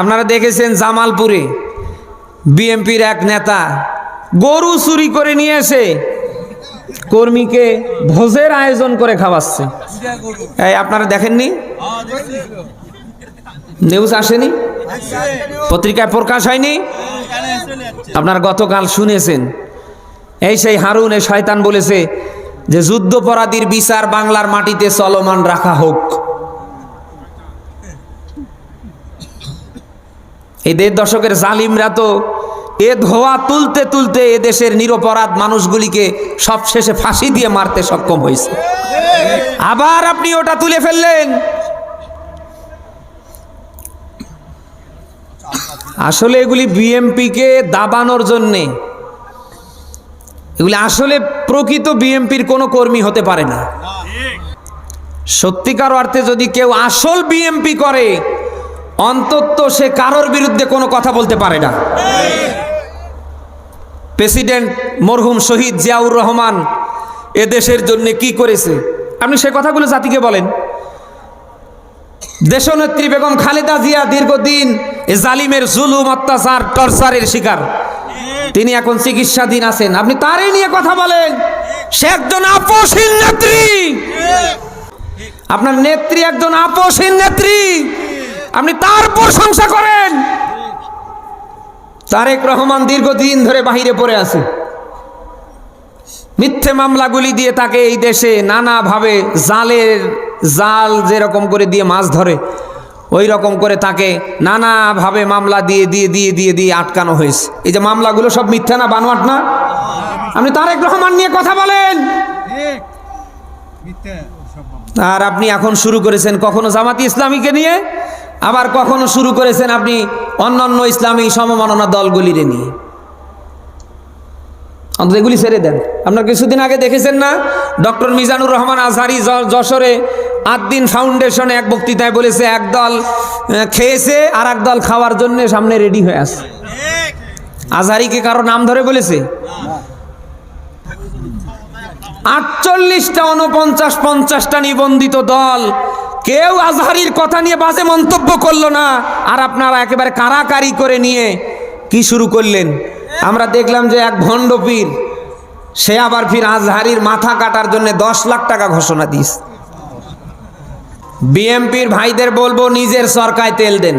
আপনারা দেখেছেন জামালপুরে বিএমপির এক নেতা গরু চুরি করে নিয়ে এসে কর্মীকে ভোজের আয়োজন করে খাওয়াচ্ছে। এই আপনারা দেখেননি? নিউজ আসেনি? পত্রিকায় প্রকাশ হয়নি? আপনার গতকাল শুনেছেন। এই সেই হারুন এ শয়তান বলেছে যে যুদ্ধপরাধীর বিচার বাংলার মাটিতে চলমান রাখা হোক। এই দেড় দশকের জালিমরা তো এ ধোয়া তুলতে তুলতে এ দেশের নিরপরাধ মানুষগুলিকে সবশেষে ফাঁসি দিয়ে মারতে সক্ষম হয়েছে। আবার আপনি ওটা তুলে ফেললেন। আসলে এগুলি বিএমপিকে দাবানোর জন্যে। এগুলি আসলে প্রকৃত বিএমপির কোনো কর্মী হতে পারে না। সত্যিকার অর্থে যদি কেউ আসল বিএমপি করে অন্তত সে কারোর বিরুদ্ধে কোনো কথা বলতে পারে না। প্রেসিডেন্ট মরহুম শহীদ জিয়াউর রহমান এ দেশের জন্য কি করেছে? আপনি সে কথাগুলো জাতিকে বলেন। দেশনেত্রী বেগম খালেদা জিয়া দীর্ঘদিন জালিমের জুলুম, অত্যাচার, টর্চারের শিকার। তিনি এখন চিকিৎসাধীন আছেন। আপনি তারই নিয়ে কথা বলেন। সে একজন আপসীন নেত্রী। আপনার নেত্রী একজন আপসীন নেত্রী। আপনি তার প্রশংসা করেন। তারেক রহমান দীর্ঘদিন ধরে বাহিরে পড়ে আছে। মিথ্যে মামলাগুলি দিয়ে তাকে এই দেশে নানাভাবে জালের জাল যেরকম করে দিয়ে মাছ ধরে ওই রকম করে তাকে নানাভাবে মামলা দিয়ে দিয়ে দিয়ে দিয়ে দিয়ে আটকানো হয়েছে। এই যে মামলাগুলো সব মিথ্যা না বানোয়াট না? আপনি তারেক রহমান নিয়ে কথা বলেন। আর আপনি এখন শুরু করেছেন কখনো জামাতি ইসলামীকে নিয়ে? আবার কখনো শুরু করেছেন আপনি অন্যান্য ইসলামী সমমাননা দলগুলিরে নিয়ে? অন্তত এগুলি ছেড়ে দেন। আপনার কিছুদিন আগে দেখেছেন না? ডক্টর মিজানুর রহমান আজহারি যশোরে আদ্দিন ফাউন্ডেশনে এক বক্তৃতায় বলেছে একদল খেয়েছে আর এক দল খাওয়ার জন্য সামনে রেডি হয়ে আছে। আজহারিকে কারও নাম ধরে বলেছে? আটচল্লিশটা উনপঞ্চাশ পঞ্চাশটা নিবন্ধিত দল কেউ আজহারির কথা নিয়ে বাজে মন্তব্য করল না। আর আপনারা একেবারে কারাকারি করে নিয়ে কি শুরু করলেন? আমরা দেখলাম যে এক ভণ্ডপীর সে আবার ফির আজহারির মাথা কাটার জন্য দশ লাখ টাকা ঘোষণা দিস। বিএমপির ভাইদের বলব, নিজের সরকায় তেল দেন।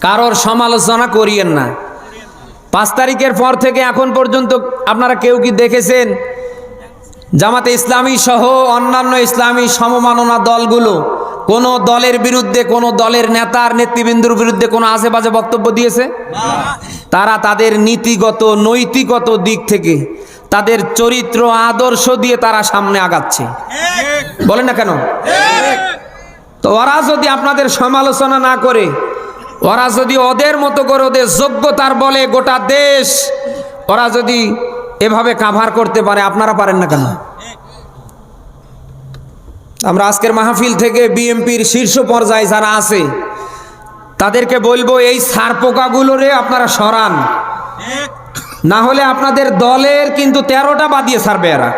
কারোর সমালোচনা করিয়েন না। পাঁচ তারিখের পর থেকে এখন পর্যন্ত আপনারা কেউ কি দেখেছেন? জামাতে ইসলামী সহ অন্যান্য ইসলামী সমমাননা দলগুলো কোনো দলের বিরুদ্ধে, কোনো দলের নেতার নেতৃবৃন্দুর বিরুদ্ধে কোনো আশেপাশে বক্তব্য দিয়েছে? তারা তাদের নীতিগত নৈতিকত দিক থেকে তাদের চরিত্র, আদর্শ দিয়ে তারা সামনে আগাচ্ছে। বলেন না কেন? তো ওরা যদি আপনাদের সমালোচনা না করে, ওরা যদি ওদের মতো করে ওদের যোগ্যতার বলে গোটা দেশ, ওরা যদি এভাবে কাভার করতে পারে, আপনারা পারেন না কেন? আমরা আজকের মাহফিল থেকে বিএমপির শীর্ষ পর্যায়ে যারা আছে, তাদেরকে বলব, এই সার পোকাগুলোরে আপনারা সরান। না হলে আপনাদের দলের কিন্তু তেরোটা বাদিয়ে ছাড়বে এরা।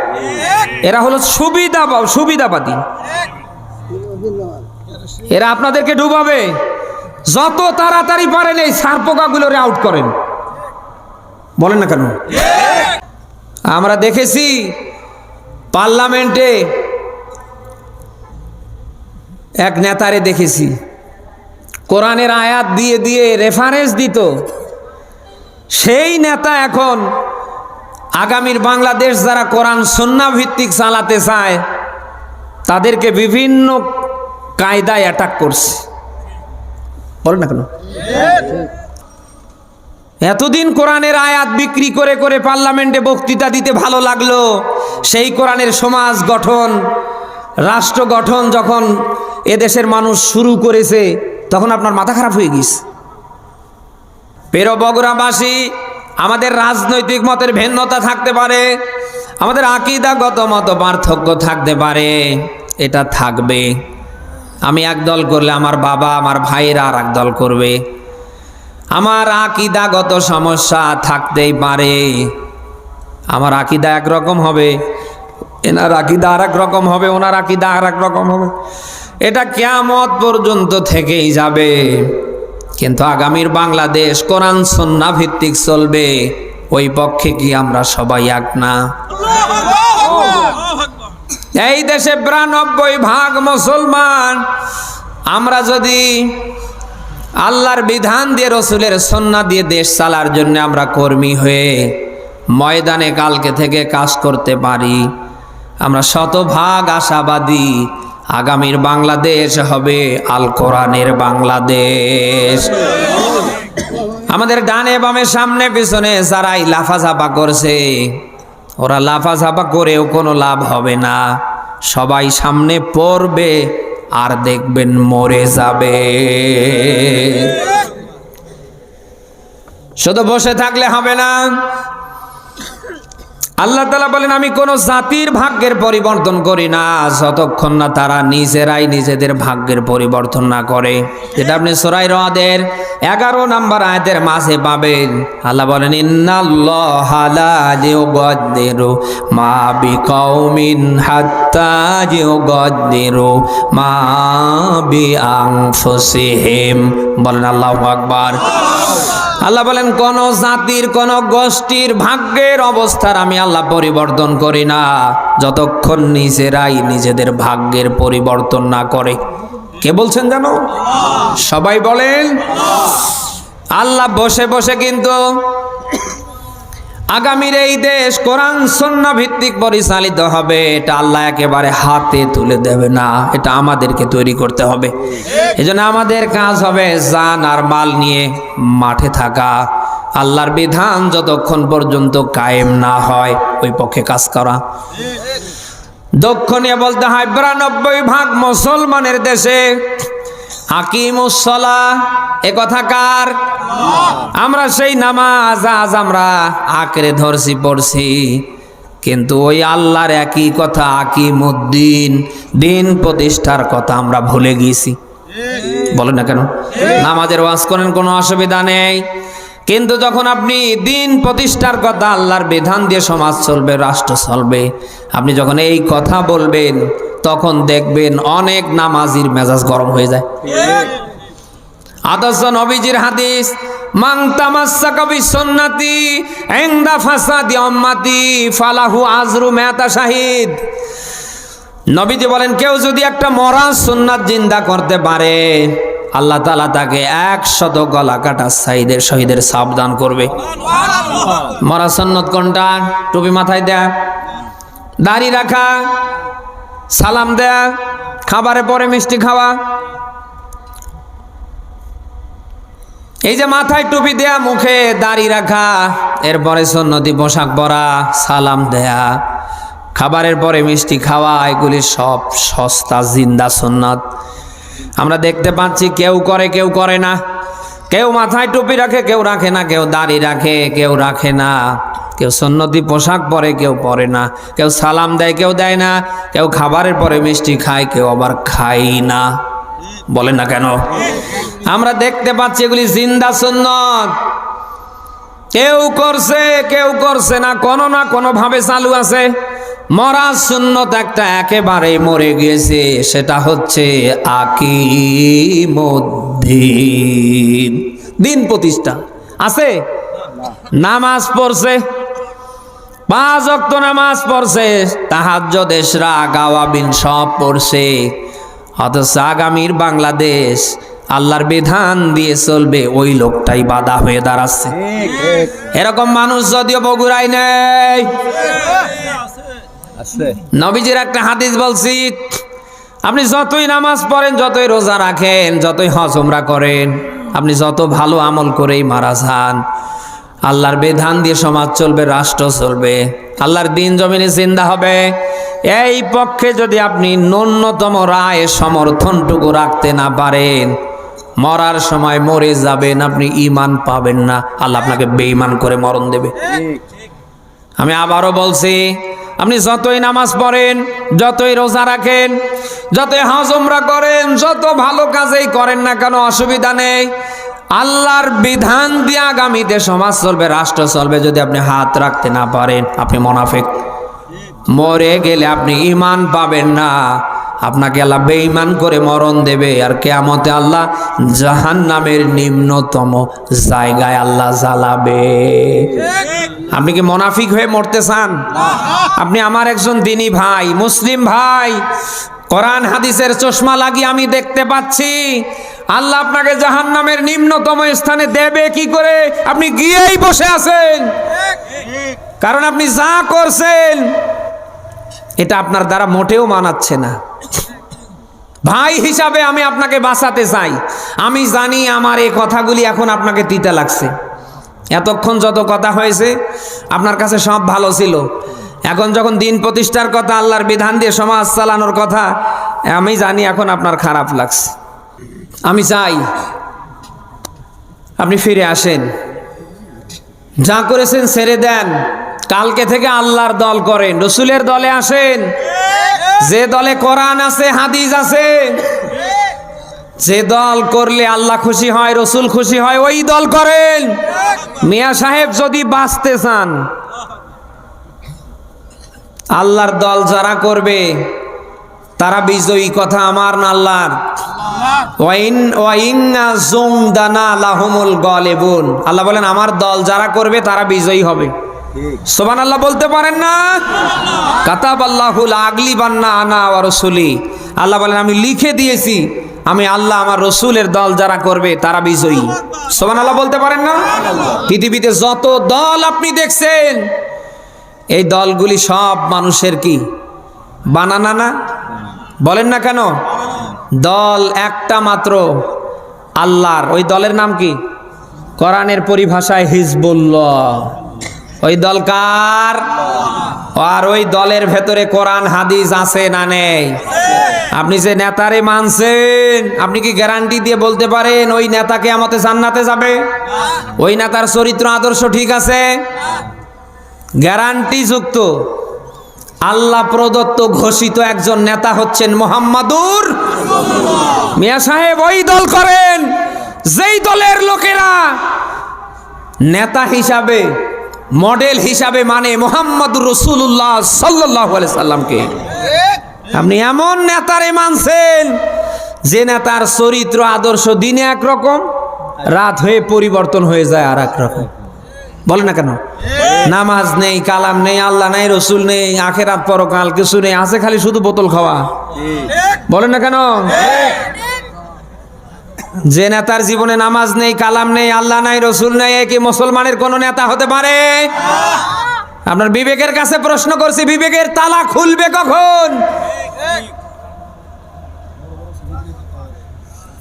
এরা হলো সুবিধা সুবিধাবাদী। এরা আপনাদেরকে ডুবাবে। যত তাড়াতাড়ি পারেন এই সার পোকাগুলোরে আউট করেন। বলেন না কেন? আমরা দেখেছি পার্লামেন্টে এক নেতারে দেখেছি। কোরআনের আয়াত দিয়ে দিয়ে রেফারেন্স দিত। সেই নেতা এখন আগামীর বাংলাদেশ যারা কোরআন সন্না ভিত্তিক চালাতে চায়, তাদেরকে বিভিন্ন কায়দায় অ্যাটাক করছে। বলেন না কেন? এতদিন কোরআনের আয়াত বিক্রি করে করে পার্লামেন্টে বক্তৃতা দিতে ভালো লাগল। সেই কোরআনের সমাজ গঠন, রাষ্ট্র গঠন যখন এদেশের মানুষ শুরু করেছে, তখন আপনার মাথা খারাপ হয়ে গেছে। পেরো বগুড়াবাসী আমাদের রাজনৈতিক মতের ভিন্নতা থাকতে পারে, আমাদের আকিদাগত মত পার্থক্য থাকতে পারে, এটা থাকবে। আমি এক দল করলে আমার বাবা, আমার ভাইয়েরা আর এক দল করবে। আমার আকিদাগত সমস্যা থাকতেই পারে। আমার আকিদা একরকম হবে, এনার আকিদা আর রকম হবে, ওনার আকিদা আর রকম হবে। এটা কেয়ামত পর্যন্ত থেকেই যাবে। কিন্তু আগামীর বাংলাদেশ কোরআন সন্না ভিত্তিক চলবে, ওই পক্ষে কি আমরা সবাই এক না? এই দেশে বিরানব্বই ভাগ মুসলমান। আমরা যদি আল্লাহর বিধান দিয়ে রসুলের সন্না দিয়ে দেশ চালার জন্য আমরা কর্মী হয়ে ময়দানে কালকে থেকে কাজ করতে পারি। আমরা শতভাগ আশাবাদী, আগামীর বাংলাদেশ হবে আল কোরআনের বাংলাদেশ। আমাদের ডানে বামে সামনে পিছনে যারাই লাফাঝাপা করছে, ওরা লাফাঝাপা করেও কোনো লাভ হবে না। সবাই সামনে পড়বে। আর দেখবেন মরে যাবে। শুধু বসে থাকলে হবে না। আল্লাহ তালা বলেন, আমি কোন জাতির ভাগ্যের পরিবর্তন করি না, যতক্ষণ না তারা নিজেরাই নিজেদের ভাগ্যের পরিবর্তন না করে। যেটা আপনি সরাই রাদের এগারো নাম্বার আয়াতের মাঝে পাবেন। আল্লাহ বলেন মা বলেন আল্লাহু আকবার। আল্লাহ বলেন, কোন জাতির, কোন গোষ্ঠীর ভাগ্যের অবস্থার আমি আল্লাহ পরিবর্তন করি না। যতক্ষণ নিজেরাই নিজেদের ভাগ্যের পরিবর্তন না করে। কে বলছেন জানো? সবাই বলেন, আল্লাহ বসে বসে কিন্তু আগামীর এই দেশ কোরআন সন্ন্য ভিত্তিক পরিচালিত হবে। এটা আল্লাহ একেবারে হাতে তুলে দেবে না। এটা আমাদেরকে তৈরি করতে হবে। এজন্য আমাদের কাজ হবে জান আর মাল নিয়ে মাঠে থাকা। আল্লাহর বিধান যতক্ষণ পর্যন্ত কায়েম না হয়, ওই পক্ষে কাজ করা। দক্ষিণে বলতে হয়, বিরানব্বই ভাগ মুসলমানের দেশে হাকিমুসলা এ কথা আমরা সেই নামাজ আজ আমরা আঁকড়ে ধরছি, পড়ছি। কিন্তু ওই আল্লাহর একই কথা, আকিমুদ্দিন, দিন প্রতিষ্ঠার কথা আমরা ভুলে গিয়েছি। বলেন না কেন? নামাজের ওয়াজ করেন, কোনো অসুবিধা নেই। কিন্তু যখন আপনি দিন প্রতিষ্ঠার কথা, আল্লাহর বিধান দিয়ে সমাজ চলবে, রাষ্ট্র চলবে, আপনি যখন এই কথা বলবেন তখন দেখবেন অনেক নামাজির মেজাজ গরম হয়ে যায়। আদর্শ নবীজির হাদিস মাং তামাসসাকা বিসুন্নতি ইনদা ফাসাদি উম্মতি ফালাহু আজরু মেতা শাহিদ। নবীজি বলেন, কেউ যদি একটা মরা সুন্নাত জিন্দা করতে পারে, আল্লাহ তালা তাকে একশত গলা কাটা সাইদের শহীদের সাবধান করবে। মরা সন্নত কোনটা? টুপি মাথায় দেয়া, দাড়ি রাখা সালাম দেয়া, খাবারে পরে মিষ্টি খাওয়া। এই যে মাথায় টুপি দেয়া, মুখে দাড়ি রাখা, এরপরে সন্নতি পোশাক পরা, সালাম দেয়া। খাবারের পরে মিষ্টি খাওয়া, এগুলি সব সস্তা, জিন্দা সন্ন্যত। আমরা দেখতে পাচ্ছি কেউ করে কেউ করে না। কেউ মাথায় টুপি রাখে, কেউ রাখে না, কেউ দাড়ি রাখে, কেউ রাখে না। কেউ সন্নতি পোশাক পরে, কেউ পরে না। কেউ সালাম দেয়, কেউ দেয় না। কেউ খাবারের পরে মিষ্টি খায়, কেউ আবার খাই না। বলে না কেন? আমরা দেখতে পাচ্ছি এগুলি জিন্দা সুন্নত। কেউ করছে কেউ করছে না। কোনো না কোনো ভাবে চালু আছে। মরা সুন্নত একটা একেবারে মরে গিয়েছে। সেটা হচ্ছে আকিমুদ্দিন। দিন প্রতিষ্ঠা। আছে? নামাজ পড়ছে। পাঁচ অক্ত নামাজ পড়ছে তাহাজ দেশরা গাওয়াবিন সব পড়ছে। অথচ আগামীর বাংলাদেশ আল্লাহর বিধান দিয়ে চলবে, ওই লোকটাই বাধা হয়ে দাঁড়াচ্ছে। এরকম মানুষ যদিও বগুড়াই নেই। নবীজির একটা হাদিস বলছি, আপনি যতই নামাজ পড়েন, যতই রোজা রাখেন, যতই হজ, উমরা করেন, আপনি যত ভালো আমল করেই মারা যান। আল্লাহর বিধান দিয়ে সমাজ চলবে, রাষ্ট্র চলবে। আল্লাহর দিন জমিনে জিন্দা হবে। এই পক্ষে যদি আপনি ন্যূনতম রায় সমর্থনটুকু রাখতে না পারেন, মরার সময় মরে যাবেন, আপনি ইমান পাবেন না। আল্লাহ আপনাকে বেঈমান করে মরণ দেবে। আমি আবারও বলছি, আপনি যতই নামাজ পড়েন, যতই রোজা রাখেন, যতই হাজমরা করেন, যত ভালো কাজেই করেন না কেন, অসুবিধা নেই। আল্লাহর বিধান দিয়ে আগামীতে সমাজ চলবে, রাষ্ট্র চলবে, যদি আপনি হাত রাখতে না পারেন, আপনি মোনাফেক। মরে গেলে আপনি ইমান পাবেন না। আপনাকে আল্লাহ বেঈমান করে মরণ দেবে। আর কেয়ামতে আল্লাহ জাহান নামের নিম্নতম জায়গায় আল্লাহ জ্বালাবে। আপনি কি মোনাফিক হয়ে মরতে চান? আপনি আমার একজন দিনী ভাই, মুসলিম ভাই। কোরআন হাদিসের চশমা লাগিয়ে আমি দেখতে পাচ্ছি। আল্লাহ আপনাকে জাহান নামের নিম্নতম স্থানে দেবে কি করে? আপনি গিয়েই বসে আছেন। কারণ আপনি যা করছেন, এটা আপনার দ্বারা মোটেও মানাচ্ছে না। ভাই হিসাবে আমি আপনাকে বাঁচাতে চাই। আমি জানি আমার এই কথাগুলি এখন আপনাকে তিতা লাগছে। এতক্ষণ যত কথা হয়েছে, আপনার কাছে সব ভালো ছিল। এখন যখন দিন প্রতিষ্ঠার কথা, আল্লাহর বিধান দিয়ে সমাজ চালানোর কথা, আমি জানি এখন আপনার খারাপ লাগছে। আমি চাই আপনি ফিরে আসেন। যা করেছেন ছেড়ে দেন। কালকে থেকে আল্লাহর দল করেন, রসুলের দলে আসেন। যে দলে কোরআন আছে, হাদিস আছে, যে দল করলে আল্লাহ খুশি হয়, রসুল খুশি হয়, ওই দল করেন। মিয়া সাহেব যদি বাঁচতে চান আল্লাহর দল যারা করবে, তারা বিজয়ী কথা আমার না আল্লাহর? আল্লাহ বলেন, আমার দল যারা করবে, তারা বিজয়ী হবে। সোবান আল্লাহ বলতে পারেন না? কাতাব আল্লাহুল আগলি বান্না আনা ওয়া রসুলি। আল্লাহ বলেন, আমি লিখে দিয়েছি, আমি আল্লাহ আমার রসুলের দল যারা করবে, তারা বিজয়ী। সোবান আল্লাহ বলতে পারেন না? পৃথিবীতে যত দল আপনি দেখছেন এই দলগুলি সব মানুষের কি? বানানা না? বলেন না কেন? দল একটা মাত্র আল্লাহর। ওই দলের নাম কি? কোরআনের পরিভাষায় হিজবুল্লাহ। ওই দল কার? আর ওই দলের ভেতরে কোরআন, হাদিস আছে না নেই? আপনি যে নেতারে মানছেন, আপনি কি গ্যারান্টি দিয়ে বলতে পারেন ওই নেতাকে আমাদের জান্নাতে যাবে? ওই নেতার চরিত্র, আদর্শ ঠিক আছে? গ্যারান্টি যুক্ত। আল্লাহ প্রদত্ত ঘোষিত একজন নেতা হচ্ছেন মোহাম্মদুর মিয়া সাহেব, ওই দল করেন। যেই দলের লোকেরা নেতা হিসাবে, মডেল হিসাবে মানে মোহাম্মদুর রসুল্লাহ সাল্লাহ সাল্লামকে। আপনি এমন নেতারে মানছেন, যে নেতার চরিত্র, আদর্শ দিনে একরকম, রাত হয়ে পরিবর্তন হয়ে যায় আর এক রকম। বলে না কেন? নামাজ নেই, কালাম নেই, আল্লাহ নাই, রসুল নেই, আখেরাত পরকাল কিছু নেই, আছে খালি শুধু বোতল খাওয়া। বলেন না কেন? যে নেতার জীবনে নামাজ নেই, কালাম নেই, আল্লাহ নাই, রসুল নেই কি মুসলমানের কোন নেতা হতে পারে? আপনার বিবেকের কাছে প্রশ্ন করছি, বিবেকের তালা খুলবে কখন?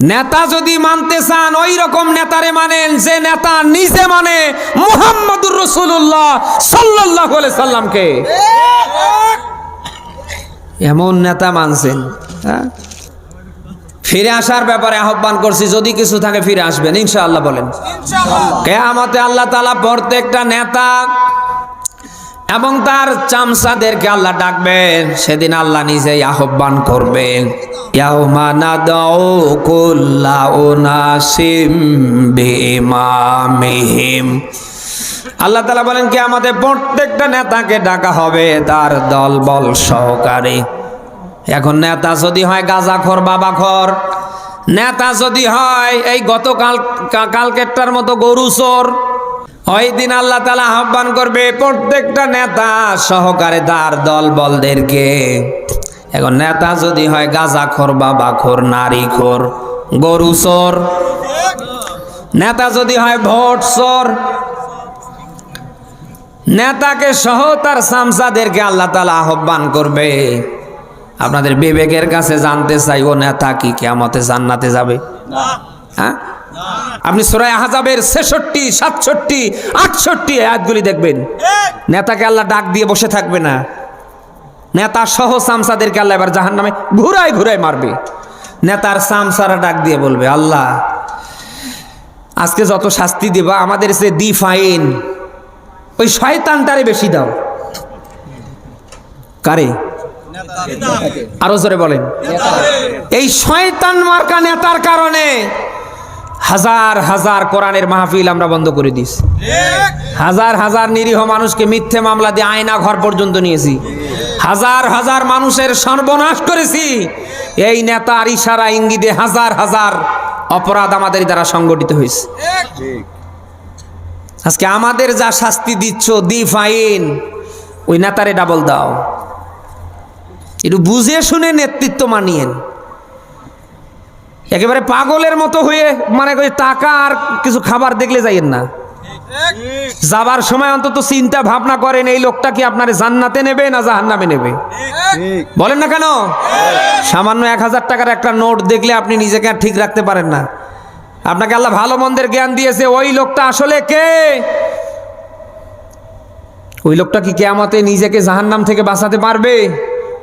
নেতা যদি মানতে চান ওই রকম নেতারে মানেন যে নেতা নিজে মানে মুহাম্মদুর রসুল্লাহ সাল্লাহ সাল্লামকে। এমন নেতা মানছেন হ্যাঁ? ফিরে আসার ব্যাপারে আহ্বান করছি যদি কিছু থাকে ফিরে আসবেন ইনশাআল্লাহ বলেন। কে কেয়ামতে আল্লাহ তালা প্রত্যেকটা নেতা এবং তার চামচাদেরকে আল্লাহ ডাকবেন সেদিন আল্লাহ নিজেই আহ্বান করবেন আল্লাহ তালা বলেন কি আমাদের প্রত্যেকটা নেতাকে ডাকা হবে তার দল বল সহকারে। এখন নেতা যদি হয় গাজাখর, বাবাখর। নেতা যদি হয় এই গতকাল কালকেরটার মতো গরু চোর ওই দিন আল্লাহ তালা আহ্বান করবে, প্রত্যেকটা নেতা সহকারে তার দল বলদেরকে, এখন নেতা যদি হয় গাজাখর বাবাখর নারীখোর গরু চোর, নেতা যদি হয় ভোট চোর, নেতাকে সহ তার সামসাদেরকে আল্লাহ তালা আহ্বান করবে। আপনাদের বিবেকের কাছে জানতে চাই, ও নেতা কি কেমতে জান্নাতে যাবে? হ্যাঁ? আপনি সুরায় আহাজাবের ছেষট্টি সাতষট্টি আটষট্টি আয়াতগুলি দেখবেন। নেতাকে আল্লাহ ডাক দিয়ে বসে থাকবে না। নেতা সহ সামসাদেরকে আল্লাহ এবার জাহান নামে ঘুরায় ঘুরায় মারবে। নেতার সামসারা ডাক দিয়ে বলবে আল্লাহ আজকে যত শাস্তি দিবা আমাদের সে দি ফাইন ওই শয়তানটারে বেশি দাও। কারে? আরও জোরে বলেন। এই শয়তান মার্কা নেতার কারণে হাজার হাজার কোরআনের মাহফিল আমরা বন্ধ করে দিয়েছি। হাজার হাজার নিরীহ মানুষকে মিথ্যে মামলা দিয়ে আয়না ঘর পর্যন্ত নিয়েছি। হাজার হাজার মানুষের সর্বনাশ করেছি। এই নেতার ইশারা ইঙ্গিতে হাজার হাজার অপরাধ আমাদের দ্বারা সংগঠিত হয়েছে। আজকে আমাদের যা শাস্তি দিচ্ছ, দি ফাইন, ওই নেতারে ডাবল দাও। একটু বুঝে শুনে নেতৃত্ব মানিয়েন। একেবারে পাগলের মতো হয়ে মানে ওই টাকা আর কিছু খাবার দেখলে যাইয়েন না। যাবার সময় অন্তত চিন্তা ভাবনা করেন, এই লোকটা কি আপনার জান্নাতে নেবে না জাহান্নামে নেবে? বলেন না কেন? সামান্য এক হাজার টাকার একটা নোট দেখলে আপনি নিজেকে আর ঠিক রাখতে পারেন না। আপনাকে আল্লাহ ভালো মন্দের জ্ঞান দিয়েছে, ওই লোকটা আসলে কে? ওই লোকটা কি কেয়ামতে নিজেকে জাহান্নাম থেকে বাঁচাতে পারবে?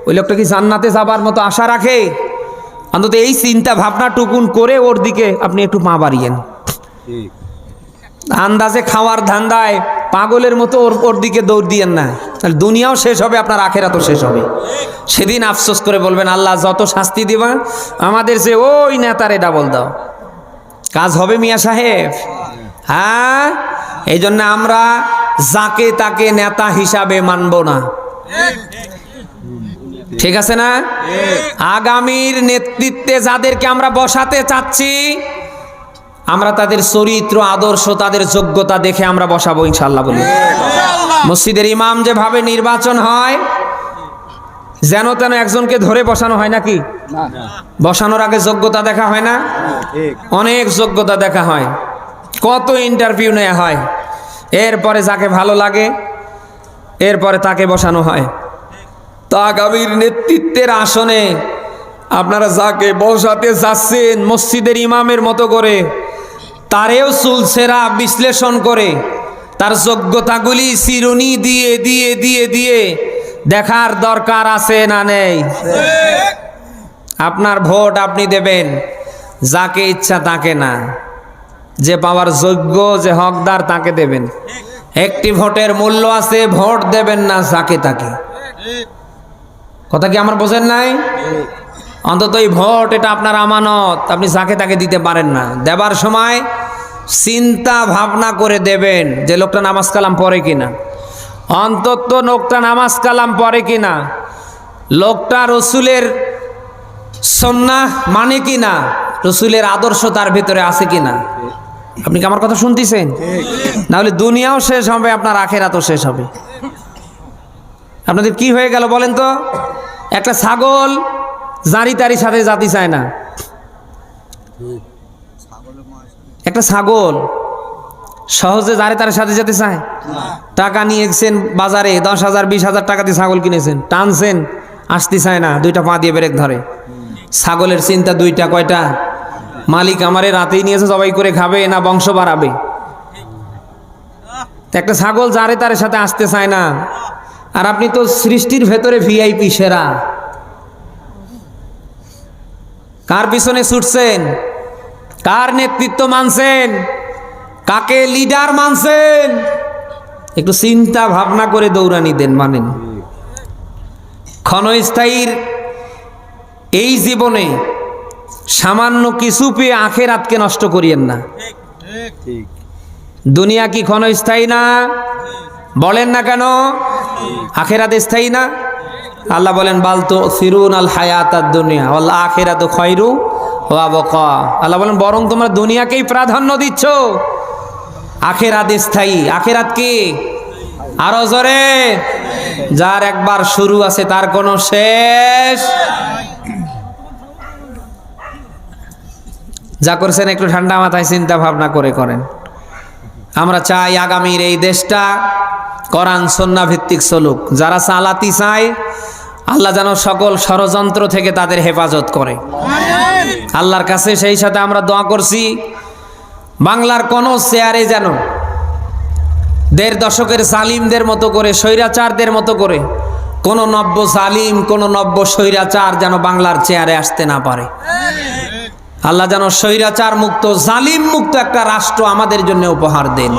ওই লোকটা কি জান্নাতে যাবার মতো আশা রাখে? অন্তত এই চিন্তা ভাবনা টুকুন করে ওর দিকে আপনি একটু পা বাড়িয়েন। আন্দাজে খাওয়ার ধান্দায় পাগলের মতো ওর ওর দিকে দৌড় দিয়েন না। তাহলে দুনিয়াও শেষ হবে আপনার আখেরা তো শেষ হবে। সেদিন আফসোস করে বলবেন আল্লাহ যত শাস্তি দিবা আমাদের যে ওই নেতারে ডাবল দাও। কাজ হবে মিয়া সাহেব। হ্যাঁ? এই জন্য আমরা যাকে তাকে নেতা হিসাবে মানব না। ঠিক আছে না? আগামীর নেতৃত্বে যাদেরকে আমরা বসাতে চাচ্ছি আমরা তাদের চরিত্র আদর্শ তাদের যোগ্যতা দেখে আমরা বসাবো ইনশাল্লাহ বলি। মসজিদের ইমাম যেভাবে নির্বাচন হয় যেন তেন একজনকে ধরে বসানো হয় নাকি? বসানোর আগে যোগ্যতা দেখা হয় না? অনেক যোগ্যতা দেখা হয়। কত ইন্টারভিউ নেওয়া হয়। এরপরে যাকে ভালো লাগে এরপরে তাকে বসানো হয়। তো আগামীর নেতৃত্বের আসনে আপনারা যাকে বসাতে যাচ্ছেন মসজিদের ইমামের মতো করে, তারেও চুলছেরা বিশ্লেষণ করে, তার যোগ্যতাগুলি চিরুনি দিয়ে দিয়ে দিয়ে দিয়ে দেখার দরকার আছে না নেই? আপনার ভোট আপনি দেবেন, যাকে ইচ্ছা তাকে না। যে পাওয়ার যোগ্য, যে হকদার তাকে দেবেন। একটি ভোটের মূল্য আছে, ভোট দেবেন না যাকে তাকে। কথা কি আমার বোঝেন নাই? অন্তত এই ভোট এটা আপনার আমানত। আপনি যাকে তাকে দিতে পারেন না। দেবার সময় চিন্তা ভাবনা করে দেবেন যে লোকটা নামাজ কালাম পড়ে কিনা। অন্তত লোকটা নামাজ কালাম পড়ে কিনা। লোকটা রসুলের সন্ন্যাহ মানে কিনা? রসুলের আদর্শ তার ভিতরে আছে কিনা? আপনি কি আমার কথা শুনতেছেন? নাহলে দুনিয়াও শেষ হবে আপনার আখেরাতও শেষ হবে। আপনাদের কি হয়ে গেল বলেন তো? একটা ছাগল জারি তারি সাথে জাতি চায় না। একটা ছাগল সহজে জারে তার সাথে যেতে চায়? টাকা নিয়ে নিয়েছেন বাজারে দশ হাজার, বিশ হাজার টাকা দিয়ে ছাগল কিনেছেন, টানছেন, আসতে চায় না, দুইটা পা দিয়ে ব্রেক ধরে। ছাগলের চিন্তা দুইটা, কয়টা? মালিক আমারে রাতেই নিয়েছে, জবাই করে খাবে না বংশ বাড়াবে? একটা ছাগল যারে তার সাথে আসতে চায় না। আর আপনি তো সৃষ্টির ভেতরে ভিআইপি সেরা। কার পিছনে ছুটছেন? কার নেতৃত্ব মানছেন? কাকে লিডার মানছেন? একটু চিন্তা ভাবনা করে দৌড়ানি দেন মানেন ক্ষণস্থায়ীর এই জীবনে সামান্য কিছু পেয়ে আখের আতকে নষ্ট করিয়েন না। দুনিয়া কি ক্ষণস্থায়ী না? বলেন না কেন? আখেরাত স্থায়ী না? আল্লাহ বলেন বালতো ফিরুন আল হায়াত দুনিয়া আল্লাহ তো খয়রু ওয়া বকা আল্লাহ বলেন, বরং তোমরা দুনিয়াকেই প্রাধান্য দিচ্ছ। আখেরাত স্থায়ী। আখেরাত কি? আরও জোরে। যার একবার শুরু আছে, তার কোনো শেষ। যা করছেন, একটু ঠান্ডা মাথায় চিন্তা ভাবনা করে করেন। আমরা চাই আগামীর এই দেশটা কোরআন সন্না ভিত্তিক চলুক যারা চালাতি চায়, আল্লাহ যেন সকল ষড়যন্ত্র থেকে তাদের হেফাজত করে। আল্লাহর কাছে সেই সাথে আমরা দোয়া করছি, বাংলার কোনো চেয়ারে যেন দেড় দশকের সালিমদের মতো করে, স্বৈরাচারদের মতো করে, কোনো নব্য সালিম কোনো নব্য স্বৈরাচার যেন বাংলার চেয়ারে আসতে না পারে। আল্লাহ যেন স্বৈরাচার মুক্ত, জালিম মুক্ত একটা রাষ্ট্র আমাদের জন্য উপহার দেন।